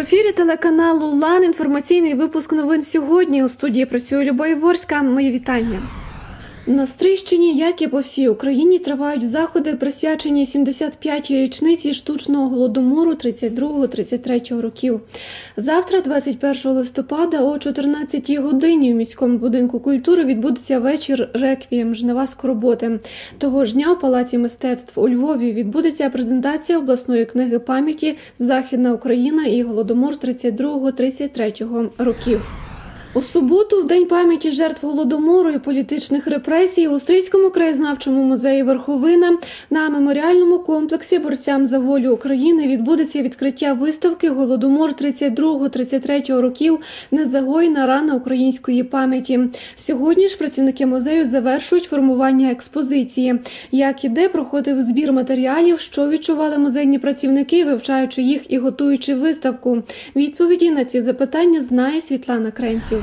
ефірі телеканалу Лан інформаційний випуск новин сьогодні. У студії працює Любов Ворська. Мої вітання. На Стрищині, як і по всій Україні, тривають заходи, присвячені 75-й річниці штучного голодомору 32-33 років. Завтра, 21 листопада, о 14 годині у міському будинку культури відбудеться вечір реквієм Жнива скорботи. Того ж дня у палаці мистецтв у Львові відбудеться презентація обласної книги пам'яті Західна Україна і голодомор 32-33 років. У суботу, в день пам'яті жертв голодомору і політичних репресій, у Стрийському краєзнавчому музеї Верховина на меморіальному комплексі борцям за волю України відбудеться відкриття виставки Голодомор 32-33 років незагойна рана української пам'яті. Сьогодні ж працівники музею завершують формування експозиції. Як і де проходив збір матеріалів, що відчували музейні працівники, вивчаючи їх і готуючи виставку. Відповіді на ці запитання знає Світлана Кренців.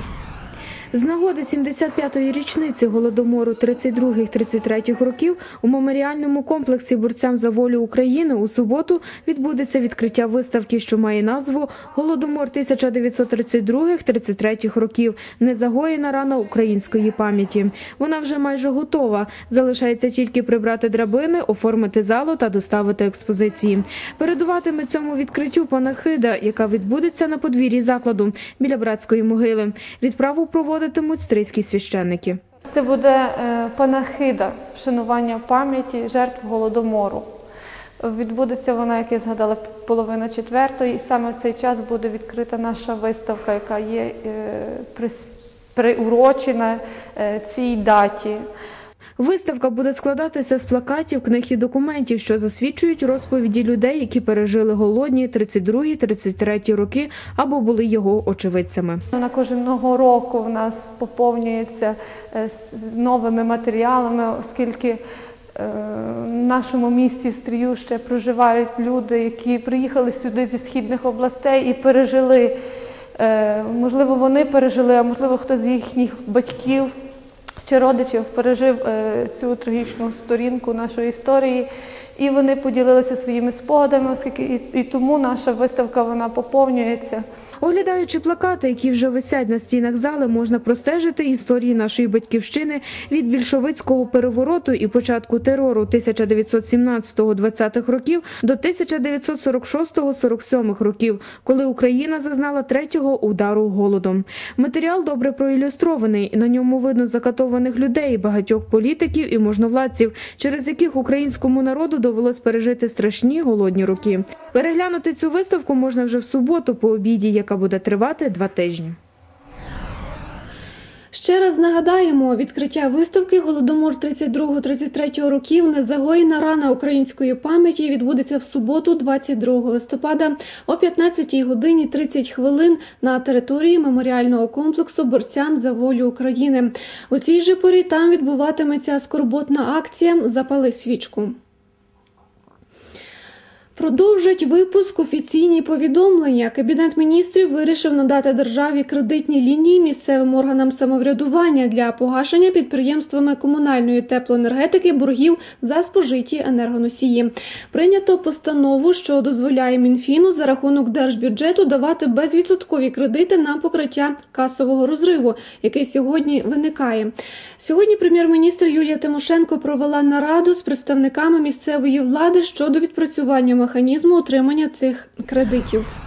З нагоди 75-ї річниці голодомору 32-33 років у меморіальному комплексі борцям за волю України у суботу відбудеться відкриття виставки, що має назву Голодомор 1932-33 років. Незагоєна рана української пам'яті. Вона вже майже готова. Залишається тільки прибрати драбини, оформити залу та доставити експозиції. Передуватиме цьому відкриттю панахида, яка відбудеться на подвір'ї закладу біля братської могили. Відправу проводитимуть стрийські священники. Це буде е, панахида вшанування пам'яті жертв голодомору. Відбудеться вона, як я згадала, половина четвертої, і саме в цей час буде відкрита наша виставка, яка є е, приурочена е, цій даті. Виставка буде складатися з плакатів, книг і документів, що засвідчують розповіді людей, які пережили голодні 32-33 роки або були його очевидцями. Вона кожного року в нас поповнюється е, новими матеріалами, оскільки е, в нашому місті Стрію ще проживають люди, які приїхали сюди зі східних областей і пережили. е, Можливо, вони пережили, а можливо, хтось з їхніх батьків чи родичів пережив е, цю трагічну сторінку нашої історії. І вони поділилися своїми спогадами, оскільки і, і тому наша виставка вона поповнюється. Оглядаючи плакати, які вже висять на стінах зали, можна простежити історії нашої батьківщини від більшовицького перевороту і початку терору 1917-20-х років до 1946-47 років, коли Україна зазнала третього удару голодом. Матеріал добре проілюстрований. На ньому видно закатованих людей, багатьох політиків і можновладців, через яких українському народу довелось пережити страшні голодні роки. Переглянути цю виставку можна вже в суботу по обіді, яка буде тривати два тижні. Ще раз нагадаємо, відкриття виставки Голодомор 32-33 років незагоєна рана української пам'яті відбудеться в суботу, 22 листопада о 15 годині 30 хвилин на території меморіального комплексу борцям за волю України. У цій же порі там відбуватиметься скорботна акція Запали свічку. Продовжать випуск офіційні повідомлення. Кабінет міністрів вирішив надати державі кредитні лінії місцевим органам самоврядування для погашення підприємствами комунальної теплоенергетики боргів за спожиті енергоносії. Прийнято постанову, що дозволяє Мінфіну за рахунок держбюджету давати безвідсоткові кредити на покриття касового розриву, який сьогодні виникає. Сьогодні прем'єр-міністр Юлія Тимошенко провела нараду з представниками місцевої влади щодо відпрацювання механізму отримання цих кредитів.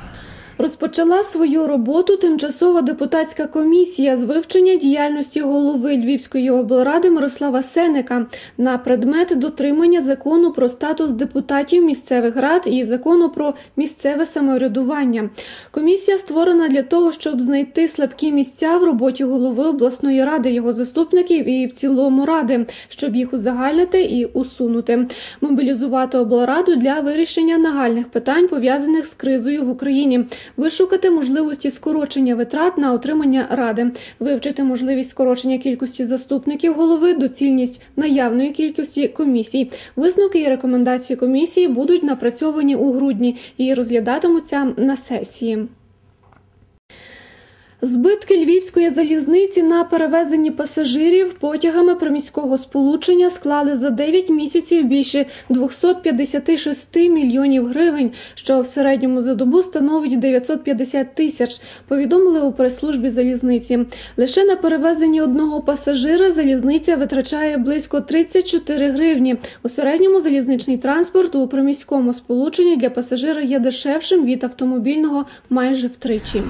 Розпочала свою роботу тимчасова депутатська комісія з вивчення діяльності голови Львівської облради Мирослава Сенека на предмет дотримання закону про статус депутатів місцевих рад і закону про місцеве самоврядування. Комісія створена для того, щоб знайти слабкі місця в роботі голови обласної ради, його заступників і в цілому ради, щоб їх узагальнити і усунути, мобілізувати облраду для вирішення нагальних питань пов'язаних з кризою в Україні вишукати можливості скорочення витрат на отримання ради, вивчити можливість скорочення кількості заступників голови, доцільність наявної кількості комісій. Висновки і рекомендації комісії будуть напрацьовані у грудні і розглядатимуться на сесії. Збитки львівської залізниці на перевезенні пасажирів потягами приміського сполучення склали за 9 місяців більше 256 мільйонів гривень, що в середньому за добу становить 950 тисяч. Повідомили у прес-службі залізниці. Лише на перевезенні одного пасажира залізниця витрачає близько 34 гривні. У середньому залізничний транспорт у приміському сполученні для пасажира є дешевшим від автомобільного майже втричі.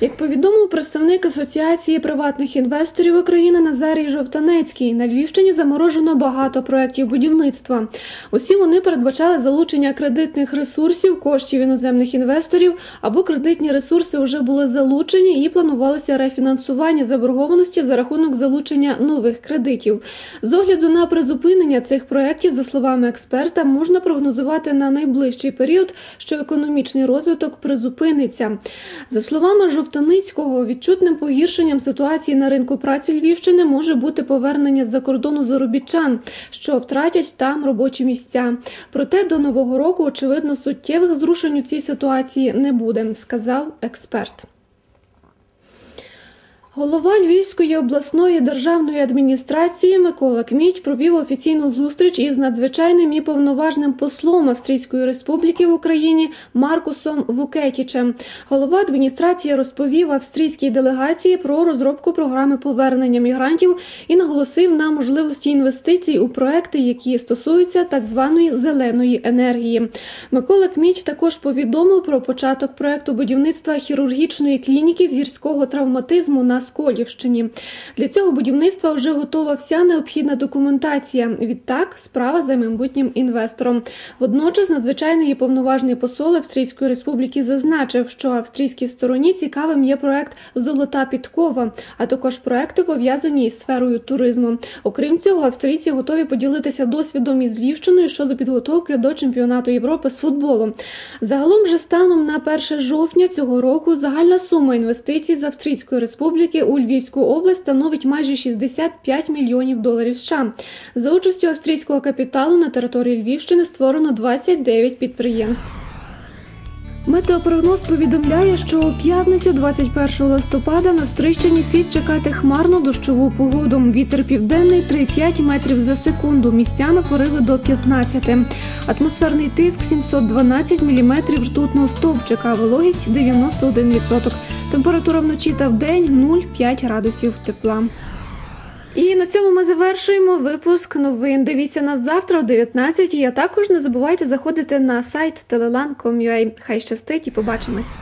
Як повідомив представник Асоціації приватних інвесторів України Назарій Жовтанецький, на Львівщині заморожено багато проєктів будівництва. Усі вони передбачали залучення кредитних ресурсів, коштів іноземних інвесторів або кредитні ресурси вже були залучені і планувалося рефінансування заборгованості за рахунок залучення нових кредитів. З огляду на призупинення цих проєктів, за словами експерта, можна прогнозувати на найближчий період, що економічний розвиток призупиниться. За словами Жовтаницького, відчутним погіршенням ситуації на ринку праці Львівщини може бути повернення з-за кордону заробітчан, що втратять там робочі місця. Проте до нового року, очевидно, суттєвих зрушень у цій ситуації не буде, сказав експерт. Голова Львівської обласної державної адміністрації Микола Кміть провів офіційну зустріч із надзвичайним і повноважним послом Австрійської республіки в Україні Маркусом Вукетічем. Голова адміністрації розповів австрійській делегації про розробку програми повернення мігрантів і наголосив на можливості інвестицій у проекти, які стосуються так званої зеленої енергії. Микола Кміч також повідомив про початок проекту будівництва хірургічної клініки з гірського травматизму на Сколівщині. Для цього будівництва вже готова вся необхідна документація. Відтак, справа за майбутнім інвестором. Водночас, надзвичайний і повноважний посол Австрійської республіки зазначив, що австрійській стороні цікавим є проект Золота підкова, а також проекти пов'язані із сферою туризму. Окрім цього, австрійці готові поділитися досвідом із Львівщиною щодо підготовки до чемпіонату Європи з футболу. Загалом же станом на 1 жовтня цього року загальна сума інвестицій з Австрійської республіки у Львівську область становить майже 65 мільйонів доларів США. За участю австрійського капіталу на території Львівщини створено 29 підприємств. Метеопрогноз повідомляє, що у п'ятницю, 21 листопада, на Стрищині слід чекати хмарну дощову погоду. Вітер південний 3-5 метрів за секунду. Місцями пориви до 15. Атмосферний тиск 712 міліметрів ртутного стовпчика. Вологість 91%. Температура вночі та вдень 0,5 градусів тепла. І на цьому ми завершуємо випуск новин. Дивіться нас завтра о 19 А також не забувайте заходити на сайт telelan.com.ua. Хай щастить і побачимось.